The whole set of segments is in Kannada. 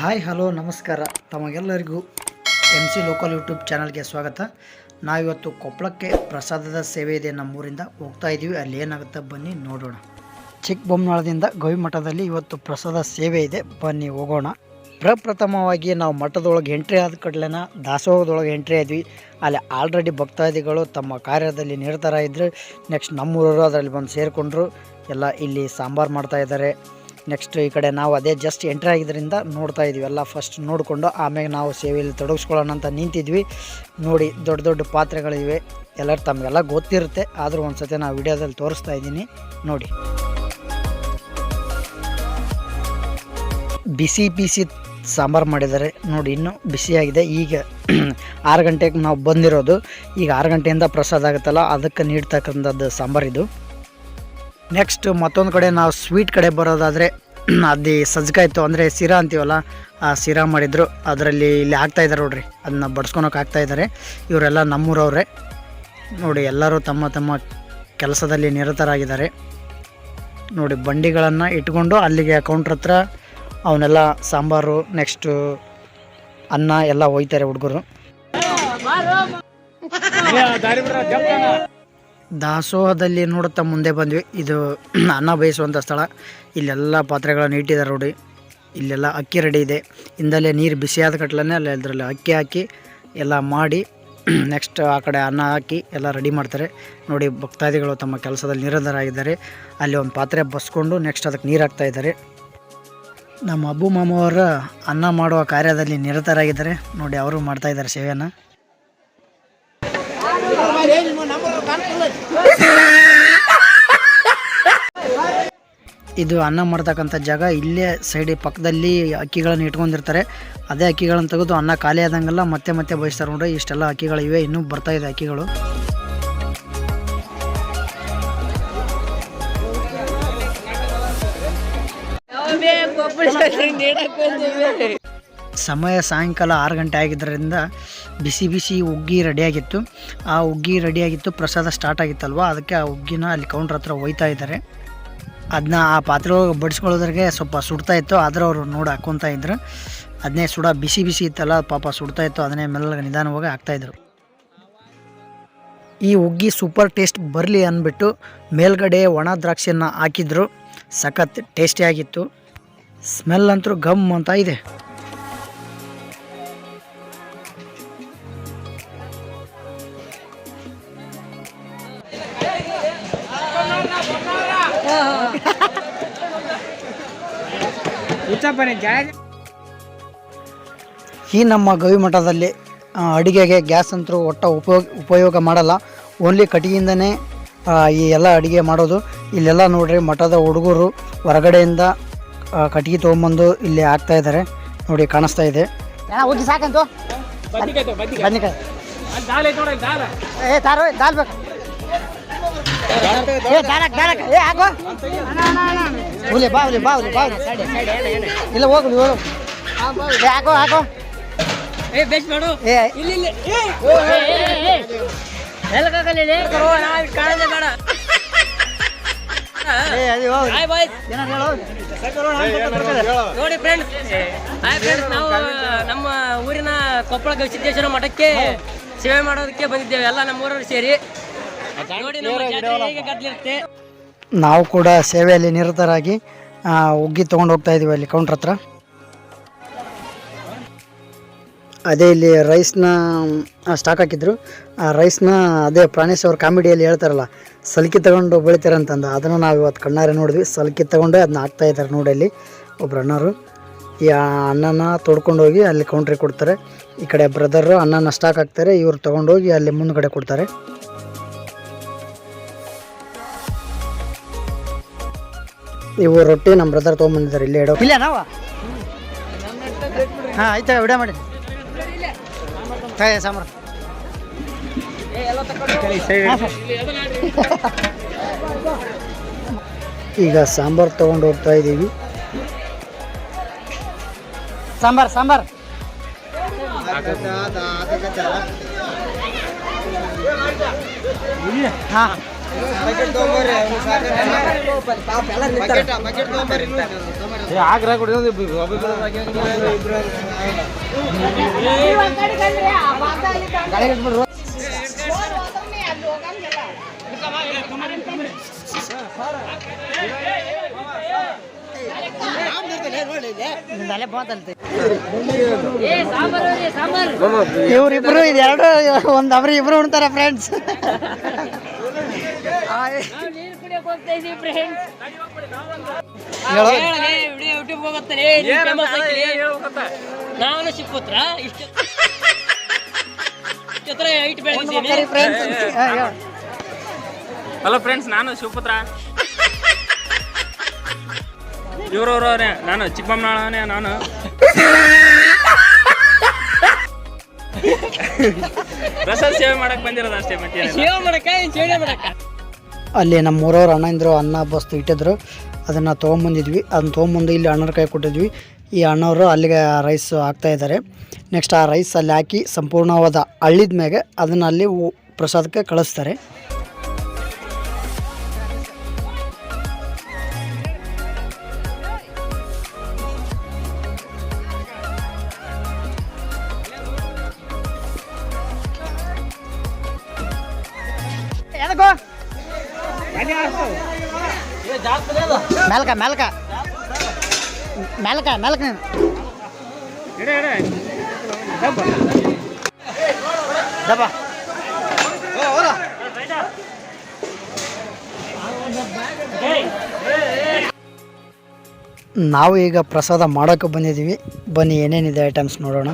ಹಾಯ್, ಹಲೋ, ನಮಸ್ಕಾರ. ತಮಗೆಲ್ಲರಿಗೂ ಎಂ ಸಿ ಲೋಕಲ್ ಯೂಟ್ಯೂಬ್ ಚಾನಲ್ಗೆ ಸ್ವಾಗತ. ನಾವಿವತ್ತು ಕೊಪ್ಪಳಕ್ಕೆ ಪ್ರಸಾದದ ಸೇವೆ ಇದೆ ನಮ್ಮೂರಿಂದ ಹೋಗ್ತಾ ಇದ್ದೀವಿ ಅಲ್ಲಿ ಏನಾಗುತ್ತೆ ಬನ್ನಿ ನೋಡೋಣ. ಚಿಕ್ಕಬೊಮ್ಮನಾಳದಿಂದ ಗವಿಮಠದಲ್ಲಿ ಇವತ್ತು ಪ್ರಸಾದ ಸೇವೆ ಇದೆ. ಬನ್ನಿ ಹೋಗೋಣ. ಪ್ರಪ್ರಥಮವಾಗಿ ನಾವು ಮಠದೊಳಗೆ ಎಂಟ್ರಿ ಆದ ಕಡಲೆನ ದಾಸೋಹದೊಳಗೆ ಎಂಟ್ರಿ ಆದ್ವಿ. ಅಲ್ಲಿ ಆಲ್ರೆಡಿ ಭಕ್ತಾದಿಗಳು ತಮ್ಮ ಕಾರ್ಯದಲ್ಲಿ ನಿರತರ ಇದ್ದರು ನೆಕ್ಸ್ಟ್ ನಮ್ಮೂರವರು ಅದರಲ್ಲಿ ಬಂದು ಸೇರಿಕೊಂಡ್ರು. ಎಲ್ಲ ಇಲ್ಲಿ ಸಾಂಬಾರು ಮಾಡ್ತಾ ಇದ್ದಾರೆ. ನೆಕ್ಸ್ಟ್ ಈ ಕಡೆ ನಾವು ಅದೇ ಜಸ್ಟ್ ಎಂಟ್ರಿ ಆಗಿದ್ದರಿಂದ ನೋಡ್ತಾ ಇದ್ದೀವಿ ಎಲ್ಲ ಫಸ್ಟ್ ನೋಡಿಕೊಂಡು ಆಮೇಲೆ ನಾವು ಸೇವೆಯಲ್ಲಿ ತೊಡಗಿಸ್ಕೊಳ್ಳೋಣ ಅಂತ ನಿಂತಿದ್ವಿ. ನೋಡಿ ದೊಡ್ಡ ದೊಡ್ಡ ಪಾತ್ರೆಗಳಿವೆ. ಎಲ್ಲರೂ ತಮಗೆಲ್ಲ ಗೊತ್ತಿರುತ್ತೆ. ಆದರೂ ಒಂದು ಸತಿ ನಾವು ವಿಡಿಯೋದಲ್ಲಿ ತೋರಿಸ್ತಾ ಇದ್ದೀನಿ. ನೋಡಿ. ಬಿಸಿ ಬಿಸಿ ಸಾಂಬಾರು ಮಾಡಿದ್ದಾರೆ. ನೋಡಿ ಇನ್ನೂ ಬಿಸಿಯಾಗಿದೆ ಈಗ ಆರು ಗಂಟೆಗೆ ನಾವು ಬಂದಿರೋದು. ಈಗ ಆರು ಗಂಟೆಯಿಂದ ಪ್ರಸಾದ ಆಗುತ್ತಲ್ಲ, ಅದಕ್ಕೆ ನೀಡ್ತಕ್ಕಂಥದ್ದು ಸಾಂಬಾರಿದು ನೆಕ್ಸ್ಟ್ ಮತ್ತೊಂದು ಕಡೆ ನಾವು ಸ್ವೀಟ್ ಕಡೆ ಬರೋದಾದರೆ ಅದು ಸಜ್ಜಕಾಯಿತು ಅಂದರೆ ಸಿರಾ ಅಂತೀವಲ್ಲ, ಆ ಸಿರಾ ಮಾಡಿದ್ರು. ಅದರಲ್ಲಿ ಇಲ್ಲಿ ಆಗ್ತಾ ಇದ್ದಾರೆ ನೋಡ್ರಿ. ಅದನ್ನ ಬಡ್ಸ್ಕೊಳಕ್ಕೆ ಆಗ್ತಾ ಇದ್ದಾರೆ ಇವರೆಲ್ಲ ನಮ್ಮೂರವ್ರೆ. ನೋಡಿ, ಎಲ್ಲರೂ ತಮ್ಮ ತಮ್ಮ ಕೆಲಸದಲ್ಲಿ ನಿರತರಾಗಿದ್ದಾರೆ. ನೋಡಿ, ಬಂಡಿಗಳನ್ನು ಇಟ್ಕೊಂಡು ಅಲ್ಲಿಗೆ ಕೌಂಟ್ರ್ ಹತ್ರ ಅವನ್ನೆಲ್ಲ ಸಾಂಬಾರು ನೆಕ್ಸ್ಟು ಅನ್ನ ಎಲ್ಲ ಒಯ್ತಾರೆ ಹುಡುಗರು. ದಾಸೋಹದಲ್ಲಿ ನೋಡುತ್ತಾ ಮುಂದೆ ಬಂದ್ವಿ. ಇದು ಅನ್ನ ಬೇಯಿಸುವಂಥ ಸ್ಥಳ. ಇಲ್ಲೆಲ್ಲ ಪಾತ್ರೆಗಳನ್ನು ಇಟ್ಟಿದ್ದಾರೆ ನೋಡಿ. ಇಲ್ಲೆಲ್ಲ ಅಕ್ಕಿ ರೆಡಿ ಇದೆ. ಇಂದಲೇ ನೀರು ಬಿಸಿಯಾದ ಕಟ್ಲೇ ಅಲ್ಲಿ ಅದರಲ್ಲಿ ಅಕ್ಕಿ ಹಾಕಿ ಎಲ್ಲ ಮಾಡಿ ನೆಕ್ಸ್ಟ್ ಆ ಕಡೆ ಅನ್ನ ಹಾಕಿ ಎಲ್ಲ ರೆಡಿ ಮಾಡ್ತಾರೆ. ನೋಡಿ, ಭಕ್ತಾದಿಗಳು ತಮ್ಮ ಕೆಲಸದಲ್ಲಿ ನಿರತರಾಗಿದ್ದಾರೆ. ಅಲ್ಲಿ ಒಂದು ಪಾತ್ರೆ ಬಸ್ಕೊಂಡು ನೆಕ್ಸ್ಟ್ ಅದಕ್ಕೆ ನೀರು ಹಾಕ್ತಾ ಇದ್ದಾರೆ. ನಮ್ಮ ಅಬ್ಬು ಮಾಮವರ ಅನ್ನ ಮಾಡುವ ಕಾರ್ಯದಲ್ಲಿ ನಿರತರಾಗಿದ್ದಾರೆ. ನೋಡಿ, ಅವರು ಮಾಡ್ತಾಯಿದ್ದಾರೆ ಸೇವೆಯನ್ನು. ಇದು ಅನ್ನ ಮಾಡ್ತಕ್ಕಂಥ ಜಾಗ. ಇಲ್ಲೇ ಸೈಡ್ ಪಕ್ಕದಲ್ಲಿ ಅಕ್ಕಿಗಳನ್ನು ಇಟ್ಕೊಂಡಿರ್ತಾರೆ. ಅದೇ ಅಕ್ಕಿಗಳನ್ನು ತೆಗೆದು ಅನ್ನ ಖಾಲಿ ಆದಂಗೆಲ್ಲ ಮತ್ತೆ ಮತ್ತೆ ಬಯಸ್ತಾರೆ ನೋಡ್ರಿ. ಇಷ್ಟೆಲ್ಲ ಅಕ್ಕಿಗಳು ಇವೆ. ಇನ್ನೂ ಬರ್ತಾ ಇದೆ ಅಕ್ಕಿಗಳು. ಸಮಯ ಸಾಯಂಕಾಲ ಆರು ಗಂಟೆ ಆಗಿದ್ದರಿಂದ ಬಿಸಿ ಬಿಸಿ ಉಗ್ಗಿ ರೆಡಿಯಾಗಿತ್ತು. ಆ ಉಗ್ಗಿ ರೆಡಿಯಾಗಿತ್ತು, ಪ್ರಸಾದ ಸ್ಟಾರ್ಟ್ ಆಗಿತ್ತಲ್ವ? ಅದಕ್ಕೆ ಆ ಉಗ್ಗಿನ ಅಲ್ಲಿ ಕೌಂಟ್ರ್ ಹತ್ರ ಒಯ್ತಾ ಇದ್ದಾರೆ. ಅದನ್ನ ಆ ಪಾತ್ರೆ ಒಳಗೆ ಬಡಿಸ್ಕೊಳ್ಳೋದ್ರಿಗೆ ಸ್ವಲ್ಪ ಸುಡ್ತಾ ಇತ್ತು, ಆದ್ರೆ ಅವರು ನೋಡಿ ಹಾಕ್ಕೊತಾ ಇದ್ರು. ಅದನ್ನೇ ಸುಡ, ಬಿಸಿ ಬಿಸಿ ಇತ್ತಲ್ಲ, ಪಾಪ ಸುಡ್ತಾ ಇತ್ತು, ಅದನ್ನೇ ಮೆಲ್ಲ ನಿಧಾನವಾಗಿ ಹಾಕ್ತಾಯಿದ್ರು ಈ ಉಗ್ಗಿ ಸೂಪರ್ ಟೇಸ್ಟ್ ಬರಲಿ ಅಂದ್ಬಿಟ್ಟು ಮೇಲ್ಗಡೆ ಒಣ ದ್ರಾಕ್ಷಿಯನ್ನು ಹಾಕಿದ್ರು. ಸಖತ್ ಟೇಸ್ಟಿಯಾಗಿತ್ತು ಸ್ಮೆಲ್ ಅಂತೂ ಗಮ್ ಅಂತ ಇದೆ. ಈ ನಮ್ಮ ಗವಿಮಠದಲ್ಲಿ ಮಠದಲ್ಲಿ ಅಡಿಗೆಗೆ ಗ್ಯಾಸ್ ಅಂತೂ ಒಟ್ಟ ಉಪಯೋಗ ಉಪಯೋಗ ಮಾಡಲ್ಲ. ಓನ್ಲಿ ಕಟ್ಟಿಗೆಯಿಂದನೇ ಈ ಎಲ್ಲ ಅಡಿಗೆ ಮಾಡೋದು. ಇಲ್ಲೆಲ್ಲ ನೋಡ್ರಿ ಮಠದ ಹುಡುಗರು ಹೊರಗಡೆಯಿಂದ ಕಟ್ಟಿಗೆ ತೊಗೊಂಬಂದು ಇಲ್ಲಿ ಹಾಕ್ತಾ ಇದ್ದಾರೆ. ನೋಡಿ ಕಾಣಿಸ್ತಾ ಇದೆ. ಸಾಕಂತು. ಏ ತಾರೋ ದಾಲ್ ಬೇಕು. ಇಲ್ಲ ಹೋಗು ಹಾಕೋ ಏ ಏ ಇಲ್ಲಿ ಇಲ್ಲಿ ಬೇಡ ನೋಡಿ ಫ್ರೆಂಡ್ಸ್ ಹಾಯ್ ಫ್ರೆಂಡ್ಸ್ ನಾವು ನಮ್ಮ ಊರಿನ ಕೊಪ್ಪಳ ಗವಿಸಿದ್ದೇಶ್ವರ ಮಠಕ್ಕೆ ಸೇವೆ ಮಾಡೋದಕ್ಕೆ ಬಂದಿದ್ದೇವೆ. ಎಲ್ಲ ನಮ್ಮ ಊರವರು ಸೇರಿ ನೋಡಿ ನಮ್ಮ ಜಾತ್ರೆ ಹೇಗೆ ಗದ್ದಲಿರುತ್ತೆ ನಾವು ಕೂಡ ಸೇವೆಯಲ್ಲಿ ನಿರತರಾಗಿ ಉಗ್ಗಿ ತೊಗೊಂಡು ಹೋಗ್ತಾ ಇದೀವಿ ಅಲ್ಲಿ ಕೌಂಟ್ರ್ ಹತ್ರ. ಅದೇ ಇಲ್ಲಿ ರೈಸ್ನ ಸ್ಟಾಕ್ ಹಾಕಿದ್ರು. ಆ ರೈಸ್ನ ಅದೇ ಪ್ರಾಣೇಶ್ ಅವ್ರ ಕಾಮಿಡಿಯಲ್ಲಿ ಹೇಳ್ತಾರಲ್ಲ ಸಲಿಕೆ ತಗೊಂಡು ಬೆಳಿತಾರೆ ಅಂತಂದು. ಅದನ್ನು ನಾವು ಇವತ್ತು ಕಣ್ಣಾರೆ ನೋಡಿದ್ವಿ. ಸಲಿಕೆ ತಗೊಂಡು ಅದನ್ನ ಹಾಕ್ತಾ ಇದ್ದಾರೆ ನೋಡಿ ಅಲ್ಲಿ ಒಬ್ರು ಅಣ್ಣರು ಈ ಅನ್ನನ ತೊಡ್ಕೊಂಡು ಹೋಗಿ ಅಲ್ಲಿ ಕೌಂಟ್ರಿಗೆ ಕೊಡ್ತಾರೆ. ಈ ಕಡೆ ಬ್ರದರು ಅನ್ನನ ಸ್ಟಾಕ್ ಹಾಕ್ತಾರೆ ಇವ್ರು ತೊಗೊಂಡೋಗಿ ಅಲ್ಲಿ ಮುಂದ್ಗಡೆ ಕೊಡ್ತಾರೆ. ಇವು ರೊಟ್ಟಿ ನಮ್ಮ ಬ್ರದರ್ ತೊಗೊಂಬಂದಿದ್ದಾರೆ ಇಲ್ಲೇ ಇಡೋ ಇಲ್ಲ ನಾವ? ಹಾಂ ಆಯ್ತಾ ವಿಡಿಯೋ ಮಾಡಿ. ಸಾಂಬಾರು. ಈಗ ಸಾಂಬಾರು ತಗೊಂಡು ಹೋಗ್ತಾ ಇದ್ದೀವಿ. ಸಾಂಬಾರ್ ಸಾಂಬಾರ್. ಹಾಂ. ಆಗ್ರ ಕೊಡಿ ಇವ್ರಿಬ್ರು ಇದೆರಡು ಒಂದ್ ಅವ್ರಿ ಅವ್ರು ಇಬ್ರು ಉಣ್ತಾರ ಫ್ರೆಂಡ್ಸ್ ನಾನು ಶಿವಪುತ್ರ ಇಷ್ಟು ಹೈಟ್ ಹಲೋ ಫ್ರೆಂಡ್ಸ್ ನಾನು ಶಿವಪುತ್ರ. ಇವ್ರವ್ರವ್ರೆ ನಾನು ಚಿಕ್ಕಬಮ್ಮನಾಳನೆ ನಾನು. ಪ್ರಸಾದ್ ಸೇವೆ ಮಾಡಕ್ ಬಂದಿರೋದು ಅಷ್ಟೇ ಮತ್ತೆ ಸೇವೆ ಮಾಡಕ್ಕ ಸೇವೆ ಮಾಡಕ್ಕ? ಅಲ್ಲಿ ನಮ್ಮ ಊರವ್ರು ಅಣ್ಣ ಇಂದ್ರು ಅನ್ನ ಬಸ್ತು ಇಟ್ಟಿದ್ರು. ಅದನ್ನು ತೊಗೊಂಬಂದಿದ್ವಿ. ಅದನ್ನ ತೊಗೊಂಬಂದು ಇಲ್ಲಿ ಅಣ್ಣರ ಕೈ ಕೊಟ್ಟಿದ್ವಿ. ಈ ಅಣ್ಣವರು ಅಲ್ಲಿಗೆ ರೈಸ್ ಹಾಕ್ತಾ ಇದ್ದಾರೆ ನೆಕ್ಸ್ಟ್ ಆ ರೈಸ್ ಅಲ್ಲಿ ಹಾಕಿ ಸಂಪೂರ್ಣವಾದ ಅಳ್ಳಿದ ಮೇಲೆ ಅದನ್ನು ಅಲ್ಲಿ ಪ್ರಸಾದಕ್ಕೆ ಕಳಿಸ್ತಾರೆ. ಮೆಲ್ಕ ಮೆಲ್ಕ. ಮೆಲ್ಕ ಮೆಲ್ಕ ನಾವು ಈಗ ಪ್ರಸಾದ ಮಾಡೋಕೆ ಬಂದಿದ್ದೀವಿ. ಬನ್ನಿ ಏನೇನಿದೆ ಐಟಮ್ಸ್ ನೋಡೋಣ.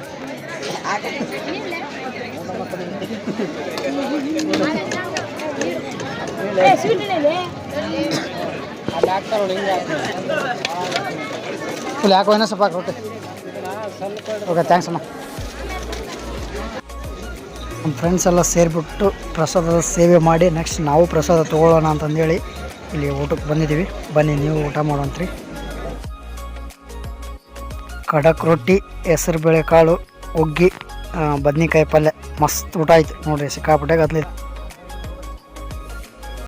ಫುಲ್ ಯಾಕೋ ಏನೋ ಸ್ವಲ್ಪ ಓಕೆ ಥ್ಯಾಂಕ್ಸ್ ಅಮ್ಮ. ನಮ್ಮ ಫ್ರೆಂಡ್ಸ್ ಎಲ್ಲ ಸೇರಿಬಿಟ್ಟು ಪ್ರಸಾದದ ಸೇವೆ ಮಾಡಿ ನೆಕ್ಸ್ಟ್ ನಾವು ಪ್ರಸಾದ ತೊಗೊಳ್ಳೋಣ ಅಂತಂದೇಳಿ ಇಲ್ಲಿ ಊಟಕ್ಕೆ ಬಂದಿದ್ದೀವಿ. ಬನ್ನಿ ನೀವು ಊಟ ಮಾಡೋಂತ್ರಿ ಖಡಕ್ ರೊಟ್ಟಿ ಹೆಸರು ಬೇಳೆಕಾಳು ಒಗ್ಗಿ ಬದ್ನಿಕಾಯಿ ಪಲ್ಯ. ಮಸ್ತ್ ಊಟ ಆಯ್ತು. ನೋಡ್ರಿ ಸಿಕ್ಕಾಪಟ್ಟೆ ಗದ್ಲಿತ್ತು